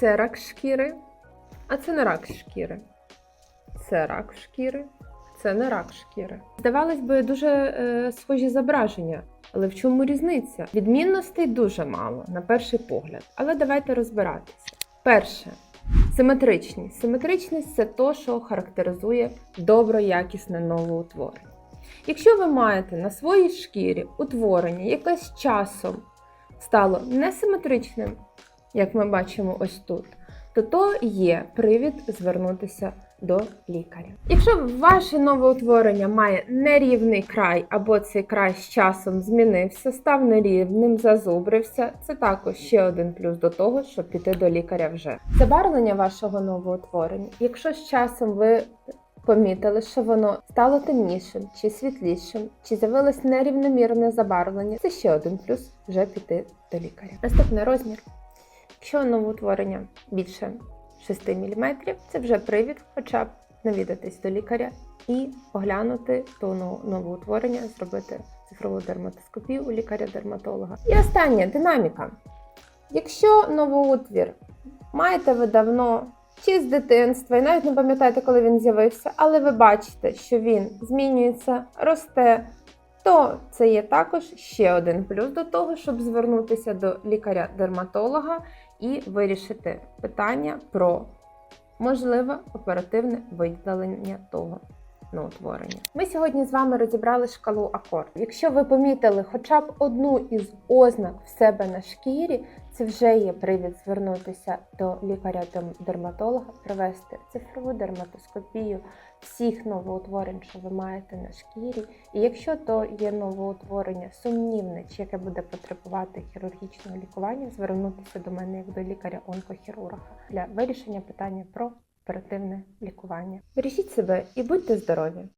Це рак шкіри, а це не рак шкіри. Це рак шкіри, це не рак шкіри. Здавалось би, дуже е, схожі зображення, але в чому різниця? Відмінностей дуже мало на перший погляд. Але давайте розбиратися. Перше. Симетричність. Симетричність це то, що характеризує доброякісне новоутворення. Якщо ви маєте на своїй шкірі утворення, яке з часом стало несиметричним, як ми бачимо ось тут, то то є привід звернутися до лікаря. Якщо ваше новоутворення має нерівний край, або цей край з часом змінився, став нерівним, зазубрився, це також ще один плюс до того, щоб піти до лікаря вже. Забарвлення вашого новоутворення, якщо з часом ви помітили, що воно стало темнішим чи світлішим, чи з'явилось нерівномірне забарвлення, це ще один плюс вже піти до лікаря. Наступний розмір. Якщо новоутворення більше 6 мм, це вже привід, хоча б навідатись до лікаря і оглянути то новоутворення, зробити цифрову дерматоскопію у лікаря-дерматолога. І останнє динаміка. Якщо новоутвір маєте ви давно чи з дитинства, і навіть не пам'ятаєте, коли він з'явився, але ви бачите, що він змінюється, росте, то це є також ще один плюс до того, щоб звернутися до лікаря-дерматолога і вирішити питання про можливе оперативне видалення того новотворення. Ми сьогодні з вами розібрали шкалу акорд. Якщо ви помітили хоча б одну із ознак в себе на шкірі, це вже є привід звернутися до лікаря-дерматолога, провести цифрову дерматоскопію всіх новоутворень, що ви маєте на шкірі. І якщо то є новоутворення сумнівне, чи яке буде потребувати хірургічного лікування, звернутися до мене як до лікаря-онкохірурга для вирішення питання про оперативне лікування. Бережіть себе і будьте здорові!